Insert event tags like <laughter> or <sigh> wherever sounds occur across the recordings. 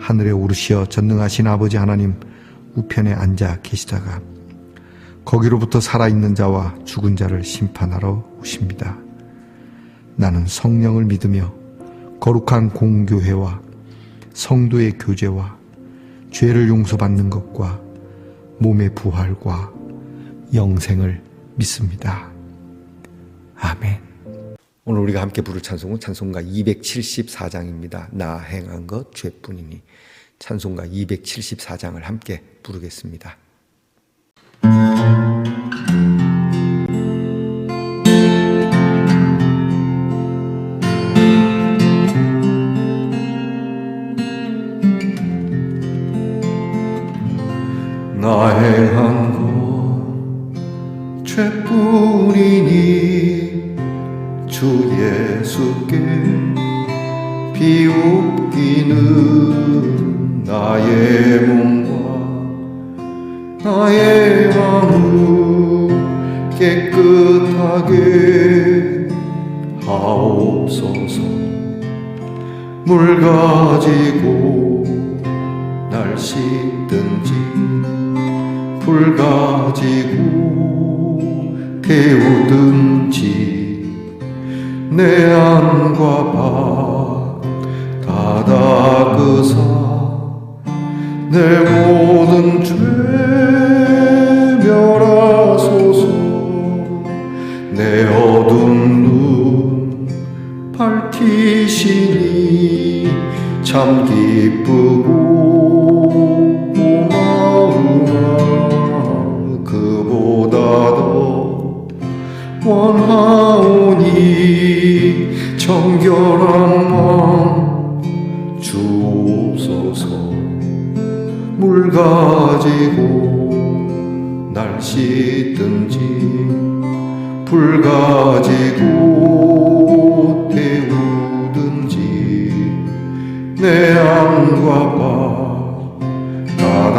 하늘에 오르시어 전능하신 아버지 하나님 우편에 앉아 계시다가 거기로부터 살아있는 자와 죽은 자를 심판하러 오십니다. 나는 성령을 믿으며 거룩한 공교회와 성도의 교제와 죄를 용서받는 것과 몸의 부활과 영생을 믿습니다. 아멘. 오늘 우리가 함께 부를 찬송은 찬송가 274장입니다. 나 행한 것 죄뿐이니 찬송가 274장을 함께 부르겠습니다. 가지고 날 씻든지 불 가지고 태우든지 내 안과 바다 닦으사 내 모든 정결한 마음 주옵소서 물 가지고 날 씻든지 불 가지고 태우든지 내 안과 바다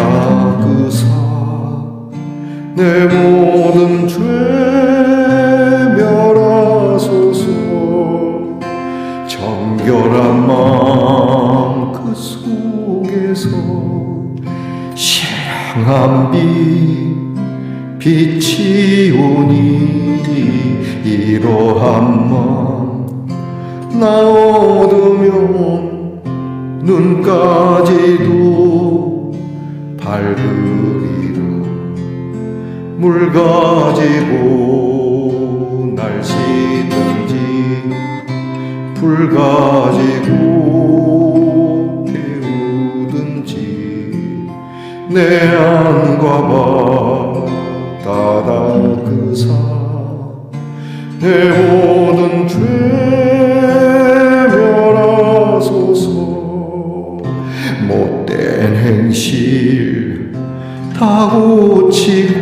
닦으사 내 모든 죄 신령한 빛 빛이 오니 이러한 마음 나 얻으면 눈까지도 밝으리라. 물 가지고 날 씻든지 불 가지고 내 안과 바다 닦으사. 내 모든 죄 멸하소서. 못된 행실 다 고치고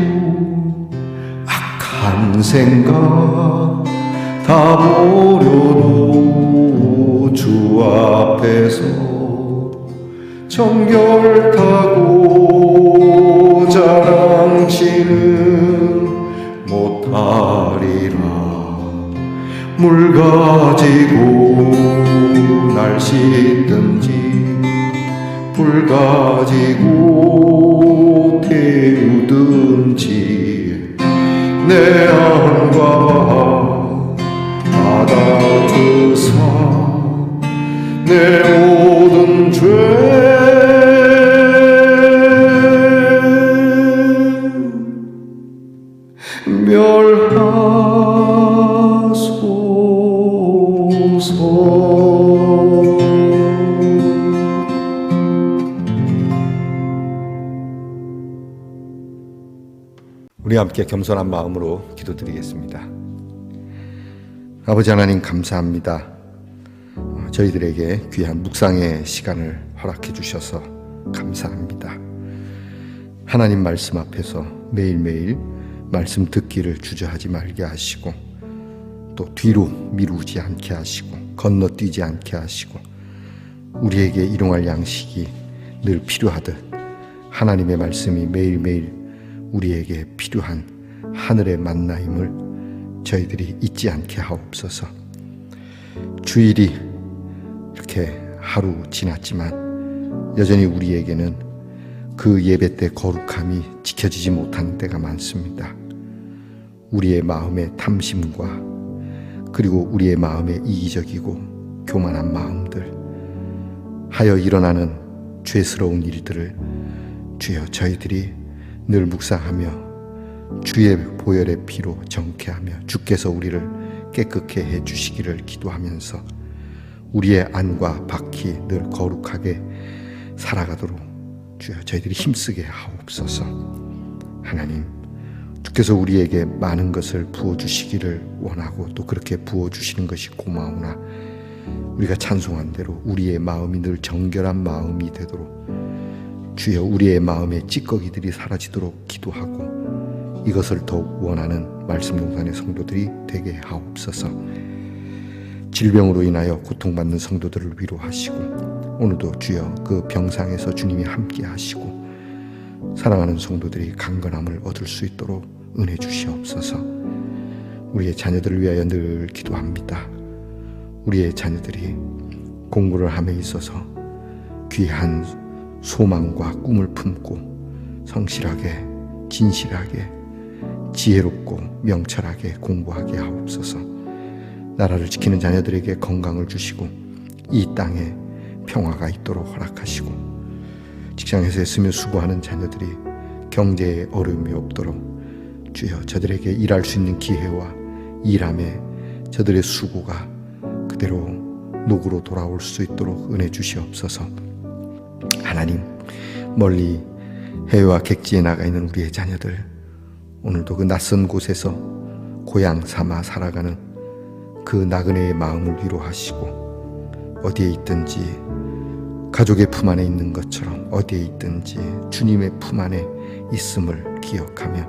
악한 생각 다 버려도 주 앞에서 정결 타고 자랑치는 못하리라. 물 가지고 날 씻든지 불 가지고 태우든지 내 안과 바다 그사 내 모든 죄 함께 겸손한 마음으로 기도드리겠습니다. 아버지 하나님 감사합니다. 어, 저희들에게 귀한 묵상의 시간을 허락해 주셔서 감사합니다. 하나님 말씀 앞에서 매일매일 말씀 듣기를 주저하지 말게 하시고 또 뒤로 미루지 않게 하시고 건너뛰지 않게 하시고 우리에게 일용할 양식이 늘 필요하듯 하나님의 말씀이 매일매일 우리에게 필요한 하늘의 만나임을 저희들이 잊지 않게 하옵소서. 주일이 이렇게 하루 지났지만 여전히 우리에게는 그 예배 때 거룩함이 지켜지지 못하는 때가 많습니다. 우리의 마음의 탐심과 그리고 우리의 마음의 이기적이고 교만한 마음들 하여 일어나는 죄스러운 일들을 주여 저희들이 늘 묵상하며 주의 보혈의 피로 정케하며 주께서 우리를 깨끗게 해 주시기를 기도하면서 우리의 안과 밖이 늘 거룩하게 살아가도록 주여 저희들이 힘쓰게 하옵소서. 하나님, 주께서 우리에게 많은 것을 부어 주시기를 원하고 또 그렇게 부어 주시는 것이 고마우나 우리가 찬송한 대로 우리의 마음이 늘 정결한 마음이 되도록 주여 우리의 마음의 찌꺼기들이 사라지도록 기도하고 이것을 더욱 원하는 말씀 동산의 성도들이 되게 하옵소서. 질병으로 인하여 고통받는 성도들을 위로하시고 오늘도 주여 그 병상에서 주님이 함께 하시고 사랑하는 성도들이 강건함을 얻을 수 있도록 은혜 주시옵소서. 우리의 자녀들을 위하여 늘 기도합니다. 우리의 자녀들이 공부를 함에 있어서 귀한 소망과 꿈을 품고 성실하게 진실하게 지혜롭고 명철하게 공부하게 하옵소서. 나라를 지키는 자녀들에게 건강을 주시고 이 땅에 평화가 있도록 허락하시고 직장에서 애쓰며 수고하는 자녀들이 경제에 어려움이 없도록 주여 저들에게 일할 수 있는 기회와 일함에 저들의 수고가 그대로 녹으로 돌아올 수 있도록 은혜 주시옵소서. 하나님 멀리 해외와 객지에 나가 있는 우리의 자녀들 오늘도 그 낯선 곳에서 고향 삼아 살아가는 그 나그네의 마음을 위로하시고 어디에 있든지 가족의 품 안에 있는 것처럼 어디에 있든지 주님의 품 안에 있음을 기억하며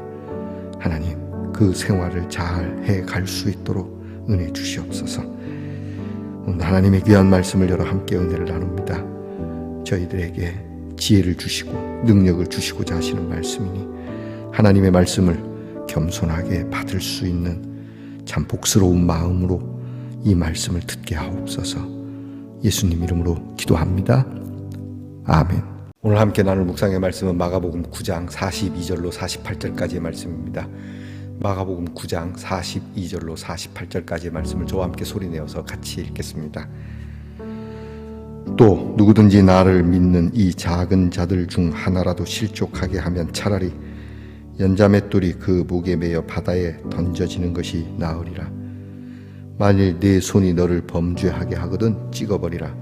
하나님 그 생활을 잘 해 갈 수 있도록 은혜 주시옵소서. 오늘 하나님의 귀한 말씀을 열어 함께 은혜를 나눕니다. 저희들에게 지혜를 주시고 능력을 주시고자 하시는 말씀이니 하나님의 말씀을 겸손하게 받을 수 있는 참 복스러운 마음으로 이 말씀을 듣게 하옵소서. 예수님 이름으로 기도합니다. 아멘. 오늘 함께 나눌 묵상의 말씀은 마가복음 9장 42절로 48절까지의 말씀입니다. 마가복음 9장 42절로 48절까지의 말씀을 저와 함께 소리내어서 같이 읽겠습니다. 또 누구든지 나를 믿는 이 작은 자들 중 하나라도 실족하게 하면 차라리 연자맷돌이 그 목에 매여 바다에 던져지는 것이 나으리라. 만일 네 손이 너를 범죄하게 하거든 찍어버리라.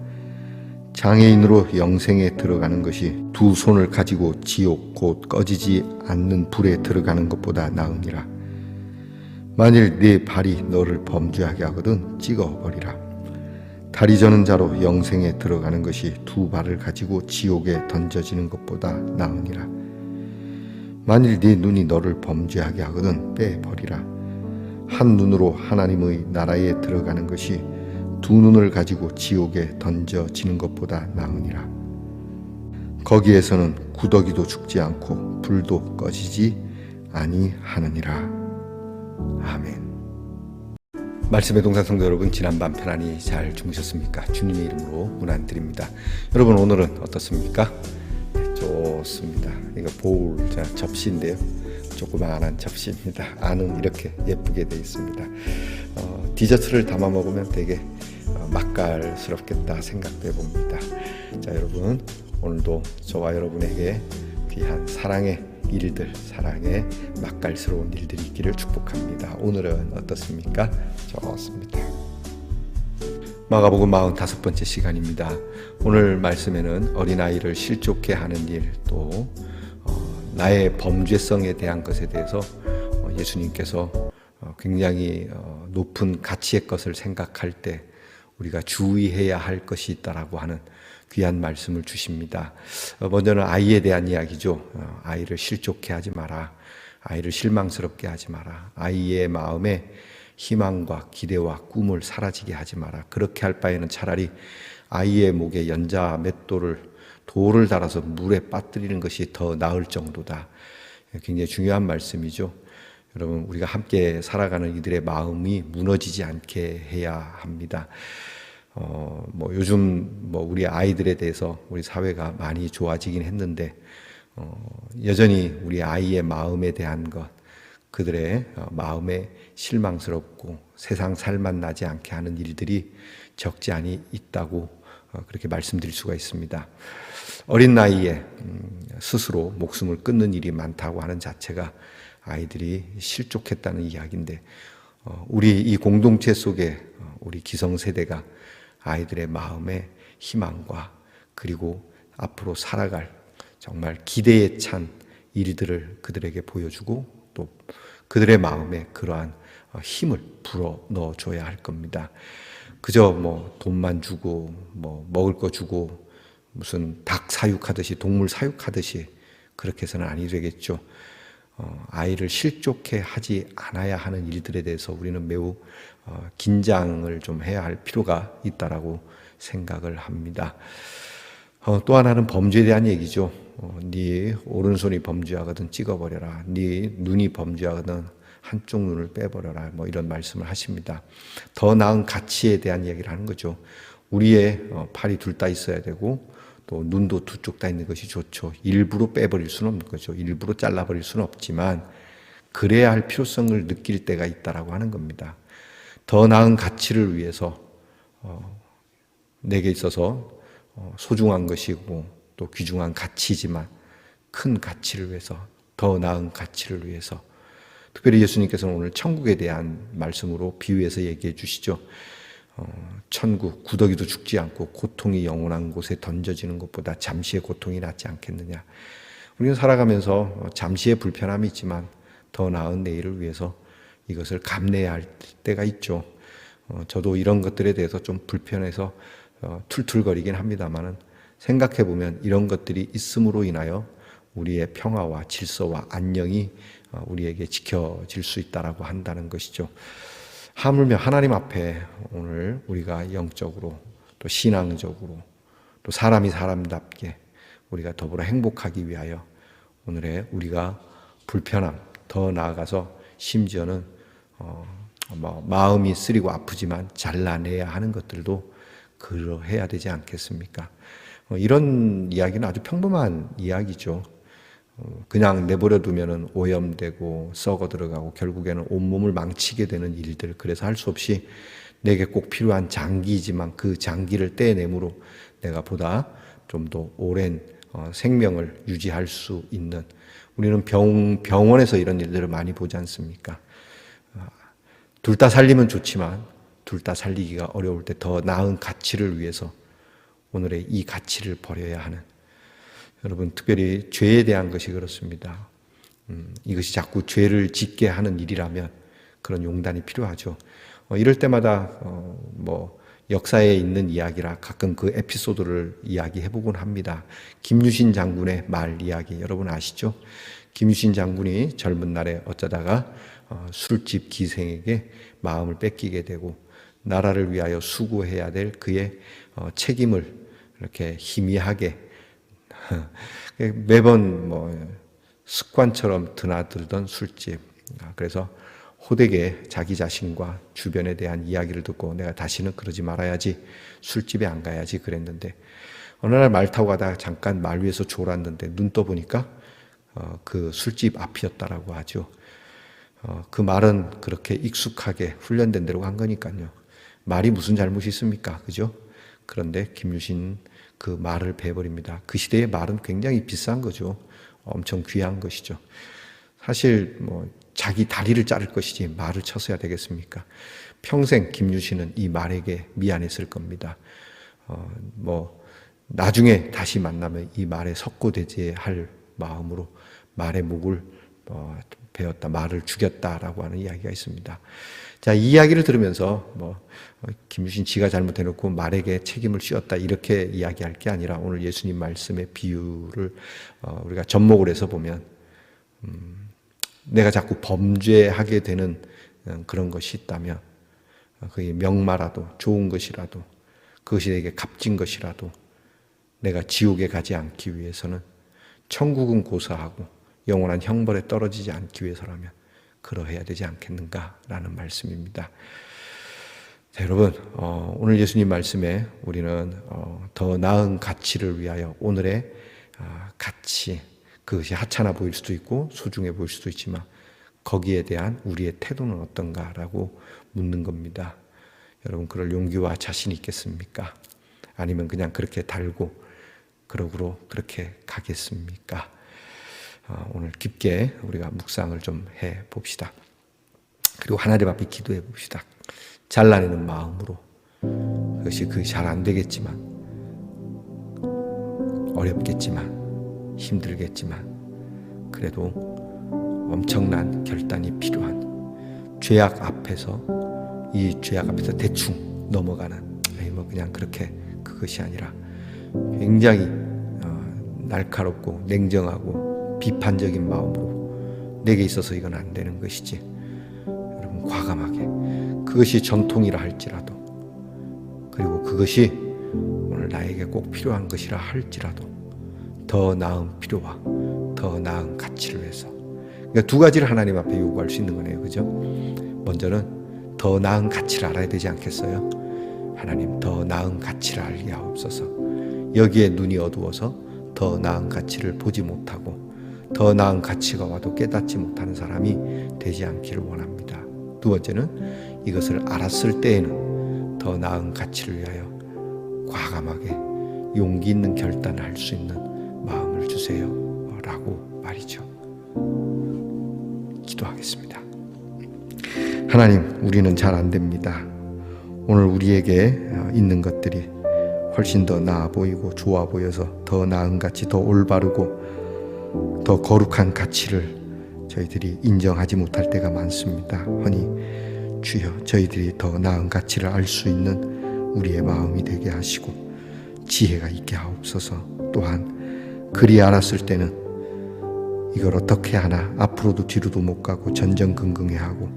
장애인으로 영생에 들어가는 것이 두 손을 가지고 지옥 곧 꺼지지 않는 불에 들어가는 것보다 나으니라. 만일 네 발이 너를 범죄하게 하거든 찍어버리라. 다리 저는 자로 영생에 들어가는 것이 두 발을 가지고 지옥에 던져지는 것보다 나으니라. 만일 네 눈이 너를 범죄하게 하거든 빼버리라. 한 눈으로 하나님의 나라에 들어가는 것이 두 눈을 가지고 지옥에 던져지는 것보다 나으니라. 거기에서는 구더기도 죽지 않고 불도 꺼지지 아니하느니라. 아멘. 말씀의 동산 성도 여러분 지난밤 편안히 잘 주무셨습니까? 주님의 이름으로 문안 드립니다. 여러분 오늘은 어떻습니까? 네, 좋습니다. 이거 볼 자, 접시인데요. 조그마한 접시입니다. 안은 이렇게 예쁘게 되어 있습니다. 어, 디저트를 담아 먹으면 되게 어, 맛깔스럽겠다 생각돼 봅니다. 자 여러분 오늘도 저와 여러분에게 귀한 사랑의 일들, 사랑의 맛깔스러운 일들이 있기를 축복합니다. 오늘은 어떻습니까? 좋습니다. 마가복음 45번째 시간입니다. 오늘 말씀에는 어린아이를 실족해 하는 일, 또 어, 나의 범죄성에 대한 것에 대해서 어, 예수님께서 어, 굉장히 어, 높은 가치의 것을 생각할 때 우리가 주의해야 할 것이 있다라고 하는 귀한 말씀을 주십니다. 어, 먼저는 아이에 대한 이야기죠. 어, 아이를 실족해 하지 마라. 아이를 실망스럽게 하지 마라. 아이의 마음에 희망과 기대와 꿈을 사라지게 하지 마라. 그렇게 할 바에는 차라리 아이의 목에 연자 맷돌을 돌을 달아서 물에 빠뜨리는 것이 더 나을 정도다. 굉장히 중요한 말씀이죠. 여러분, 우리가 함께 살아가는 이들의 마음이 무너지지 않게 해야 합니다. 어, 뭐 요즘 뭐 우리 아이들에 대해서 우리 사회가 많이 좋아지긴 했는데, 어, 여전히 우리 아이의 마음에 대한 것, 그들의 어, 마음에 실망스럽고 세상 살맛 나지 않게 하는 일들이 적지 않이 있다고 어, 그렇게 말씀드릴 수가 있습니다. 어린 나이에 음, 스스로 목숨을 끊는 일이 많다고 하는 자체가 아이들이 실족했다는 이야기인데 어, 우리 이 공동체 속에 어, 우리 기성세대가 아이들의 마음에 희망과 그리고 앞으로 살아갈 정말 기대에 찬 일들을 그들에게 보여주고 또 그들의 마음에 그러한 어, 힘을 불어 넣어 줘야 할 겁니다. 그저 뭐 돈만 주고 뭐 먹을 거 주고 무슨 닭 사육하듯이 동물 사육하듯이 그렇게 해서는 아니 되겠죠. 어, 아이를 실족해 하지 않아야 하는 일들에 대해서 우리는 매우 어, 긴장을 좀 해야 할 필요가 있다라고 생각을 합니다. 어, 또 하나는 범죄에 대한 얘기죠. 어, 네 오른손이 범죄하거든 찍어버려라. 네 눈이 범죄하거든 한쪽 눈을 빼버려라. 뭐 이런 말씀을 하십니다. 더 나은 가치에 대한 얘기를 하는 거죠. 우리의 어, 팔이 둘 다 있어야 되고 또 눈도 두 쪽 다 있는 것이 좋죠. 일부러 빼버릴 수는 없는 거죠. 일부러 잘라버릴 수는 없지만 그래야 할 필요성을 느낄 때가 있다라고 하는 겁니다. 더 나은 가치를 위해서 어, 내게 있어서 어, 소중한 것이고 또 귀중한 가치지만 큰 가치를 위해서 더 나은 가치를 위해서 특별히 예수님께서는 오늘 천국에 대한 말씀으로 비유해서 얘기해 주시죠. 어, 천국 구더기도 죽지 않고 고통이 영원한 곳에 던져지는 것보다 잠시의 고통이 낫지 않겠느냐. 우리는 살아가면서 잠시의 불편함이 있지만 더 나은 내일을 위해서 이것을 감내해야 할 때가 있죠. 어, 저도 이런 것들에 대해서 좀 불편해서 어, 툴툴거리긴 합니다만은 생각해 보면 이런 것들이 있음으로 인하여 우리의 평화와 질서와 안녕이 어, 우리에게 지켜질 수 있다라고 한다는 것이죠. 하물며 하나님 앞에 오늘 우리가 영적으로 또 신앙적으로 또 사람이 사람답게 우리가 더불어 행복하기 위하여 오늘의 우리가 불편함 더 나아가서 심지어는 어, 뭐 마음이 쓰리고 아프지만 잘라내야 하는 것들도 그러해야 되지 않겠습니까? 어, 이런 이야기는 아주 평범한 이야기죠. 어, 그냥 내버려 두면은 오염되고 썩어 들어가고 결국에는 온몸을 망치게 되는 일들. 그래서 할 수 없이 내게 꼭 필요한 장기이지만 그 장기를 떼내므로 내가 보다 좀 더 오랜 어, 생명을 유지할 수 있는 우리는 병, 병원에서 이런 일들을 많이 보지 않습니까? 둘 다 살리면 좋지만 둘 다 살리기가 어려울 때 더 나은 가치를 위해서 오늘의 이 가치를 버려야 하는 여러분 특별히 죄에 대한 것이 그렇습니다. 음, 이것이 자꾸 죄를 짓게 하는 일이라면 그런 용단이 필요하죠. 어, 이럴 때마다 어, 뭐 역사에 있는 이야기라 가끔 그 에피소드를 이야기해보곤 합니다. 김유신 장군의 말 이야기 여러분 아시죠? 김유신 장군이 젊은 날에 어쩌다가 어, 술집 기생에게 마음을 뺏기게 되고 나라를 위하여 수고해야 될 그의 어, 책임을 이렇게 희미하게 <laughs> 매번 뭐 습관처럼 드나들던 술집. 아, 그래서 호되게 자기 자신과 주변에 대한 이야기를 듣고 내가 다시는 그러지 말아야지 술집에 안 가야지 그랬는데 어느 날 말 타고 가다가 잠깐 말 위에서 졸았는데 눈 떠보니까 어, 그 술집 앞이었다라고 하죠. 어, 그 말은 그렇게 익숙하게 훈련된 대로 간 거니까요. 말이 무슨 잘못이 있습니까? 그죠? 그런데 김유신 그 말을 베버립니다. 그 시대의 말은 굉장히 비싼 거죠. 엄청 귀한 것이죠. 사실 뭐 자기 다리를 자를 것이지 말을 쳤어야 되겠습니까? 평생 김유신은 이 말에게 미안했을 겁니다. 어, 뭐 나중에 다시 만나면 이 말에 석고대죄할 마음으로 말의 목을 어, 베었다, 말을 죽였다라고 하는 이야기가 있습니다. 자, 이 이야기를 들으면서 뭐 어, 김유신 지가 잘못해놓고 말에게 책임을 씌웠다 이렇게 이야기할 게 아니라 오늘 예수님 말씀의 비유를 어, 우리가 접목을 해서 보면 음, 내가 자꾸 범죄하게 되는 어, 그런 것이 있다면 어, 그게 명마라도 좋은 것이라도 그것이 내게 값진 것이라도 내가 지옥에 가지 않기 위해서는 천국은 고사하고 영원한 형벌에 떨어지지 않기 위해서라면 그러해야 되지 않겠는가라는 말씀입니다. 자, 여러분 어, 오늘 예수님 말씀에 우리는 어, 더 나은 가치를 위하여 오늘의 아, 가치 그것이 하찮아 보일 수도 있고 소중해 보일 수도 있지만 거기에 대한 우리의 태도는 어떤가라고 묻는 겁니다. 여러분 그럴 용기와 자신이 있겠습니까? 아니면 그냥 그렇게 달고 그러고로 그렇게 가겠습니까? 어, 오늘 깊게 우리가 묵상을 좀 해 봅시다. 그리고 하나님 앞에 기도해 봅시다. 잘라내는 마음으로 그것이 그 잘 안 되겠지만 어렵겠지만 힘들겠지만 그래도 엄청난 결단이 필요한 죄악 앞에서 이 죄악 앞에서 대충 넘어가는 뭐 그냥 그렇게 그것이 아니라 굉장히 어, 날카롭고 냉정하고 비판적인 마음으로 내게 있어서 이건 안 되는 것이지. 여러분 과감하게 그것이 전통이라 할지라도 그리고 그것이 오늘 나에게 꼭 필요한 것이라 할지라도 더 나은 필요와 더 나은 가치를 위해서. 그러니까 두 가지를 하나님 앞에 요구할 수 있는 거네요. 그죠? 먼저는 더 나은 가치를 알아야 되지 않겠어요? 하나님 더 나은 가치를 알게 하옵소서. 여기에 눈이 어두워서 더 나은 가치를 보지 못하고 더 나은 가치가 와도 깨닫지 못하는 사람이 되지 않기를 원합니다. 두 번째는 이것을 알았을 때에는 더 나은 가치를 위하여 과감하게 용기 있는 결단을 할 수 있는 마음을 주세요. 라고 말이죠. 기도하겠습니다. 하나님, 우리는 잘 안 됩니다. 오늘 우리에게 있는 것들이 훨씬 더 나아 보이고 좋아 보여서 더 나은 가치, 더 올바르고 더 거룩한 가치를 저희들이 인정하지 못할 때가 많습니다. 허니 주여 저희들이 더 나은 가치를 알 수 있는 우리의 마음이 되게 하시고 지혜가 있게 하옵소서. 또한 그리 알았을 때는 이걸 어떻게 하나 앞으로도 뒤로도 못 가고 전전긍긍해 하고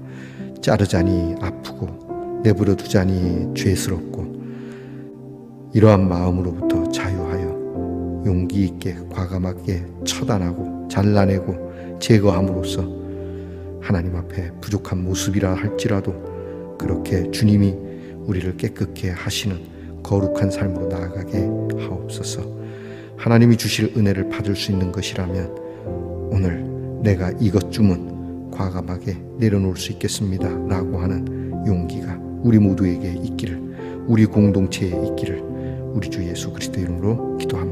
자르자니 아프고 내버려 두자니 죄스럽고 이러한 마음으로부터 자유하여 용기 있게 과감하게 처단하고 잘라내고 제거함으로써 하나님 앞에 부족한 모습이라 할지라도 그렇게 주님이 우리를 깨끗게 하시는 거룩한 삶으로 나아가게 하옵소서. 하나님이 주실 은혜를 받을 수 있는 것이라면 오늘 내가 이것쯤은 과감하게 내려놓을 수 있겠습니다. 라고 하는 용기가 우리 모두에게 있기를, 우리 공동체에 있기를 우리 주 예수 그리스도 이름으로 기도합니다.